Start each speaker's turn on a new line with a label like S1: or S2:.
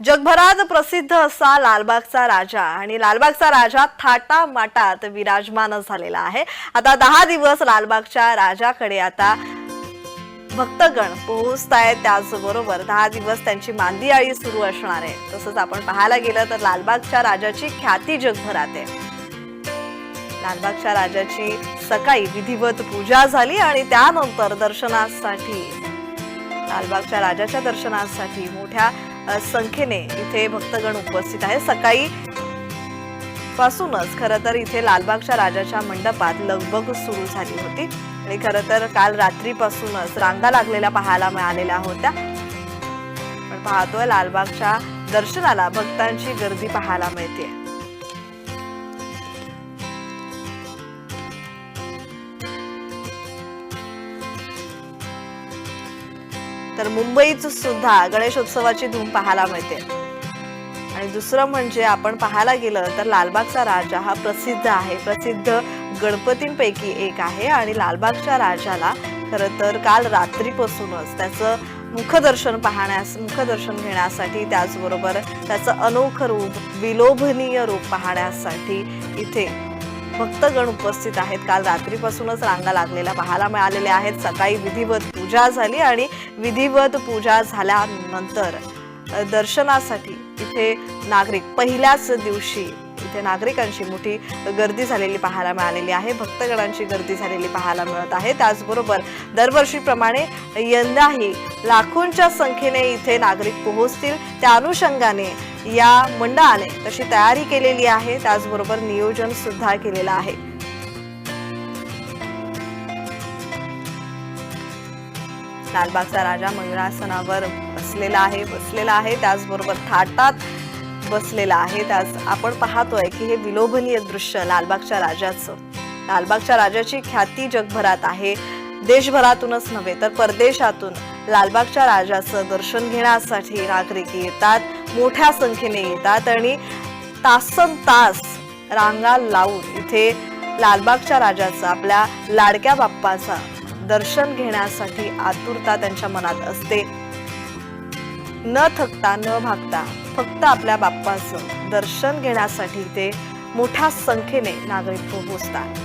S1: जगभरात प्रसिद्ध असा लालबागचा राजा. आणि लालबागचा राजा थाटा माटात विराजमान झालेला आहे. आता दहा दिवस लालबागच्या राजाकडे आता भक्तगण पोहोचतायत. त्याचबरोबर दहा दिवस त्यांची मांदियाळी सुरू असणार आहे. तसंच आपण पाहायला गेलं तर लालबागच्या राजाची ख्याती जगभरात आहे. लालबागच्या राजाची सकाळी विधिवत पूजा झाली आणि त्यानंतर दर्शनासाठी लालबागच्या राजाच्या दर्शनासाठी मोठ्या संख्येने इथे भक्तगण उपस्थित आहे सकाळी पासूनच खरं तर इथे लालबागच्या राजाच्या मंडपात लगबग सुरू झाली होती. आणि खरं तर काल रात्रीपासूनच रांगा लागलेल्या पाहायला मिळालेल्या होत्या. पण पाहतोय लालबागच्या दर्शनाला भक्तांची गर्दी पाहायला मिळते तर मुंबईत सुद्धा गणेशोत्सवाची धूम पाहायला मिळते. आणि दुसरं म्हणजे आपण पाहायला गेलं तर लालबागचा राजा हा प्रसिद्ध आहे. प्रसिद्ध गणपतींपैकी एक आहे आणि लालबागच्या राजाला खरं तर काल रात्रीपासूनच त्याचं मुखदर्शन पाहण्यास मुखदर्शन घेण्यासाठी त्याचबरोबर त्याचं अनोखं रूप विलोभनीय रूप पाहण्यासाठी इथे भक्तगण उपस्थित आहेत. काल रात्रीपासूनच रांगा लागलेल्या पाहायला मिळालेल्या आहेत. सकाळी विधिवत पूजा झाली आणि विधिवत पूजा झाल्यानंतर दर्शनासाठी इथे नागरिक पहिल्याच दिवशी इथे नागरिकांची मोठी गर्दी झालेली पाहायला मिळालेली आहे. भक्तगणांची गर्दी झालेली पाहायला मिळत आहे. त्याचबरोबर दरवर्षीप्रमाणे यंदाही लाखोंच्या संख्येने इथे नागरिक पोहोचतील. त्या अनुषंगाने या मंडळाने तशी तयारी केलेली आहे. त्याचबरोबर नियोजन सुद्धा केलेलं आहे. लालबागचा राजा मंगळासनावर बसलेला आहे बसलेला आहे. त्याचबरोबर थाटात बसलेला आहे. त्याच आपण पाहतोय की हे विलोभनीय दृश्य लालबागच्या राजाचं. लालबागच्या राजाची ख्याती जगभरात आहे. देशभरातूनच नव्हे तर परदेशातून लालबागच्या राजाचं दर्शन घेण्यासाठी नागरिक येतात. मोठ्या संख्येने येतात आणि तासन तास रांगा लावून इथे लालबागच्या राजाचा आपल्या लाडक्या बाप्पाचा दर्शन घेण्यासाठी आतुरता त्यांच्या मनात असते. न थकता न भागता फक्त आपल्या बाप्पाचं दर्शन घेण्यासाठी ते मोठ्या संख्येने नागरिक पोहोचतात.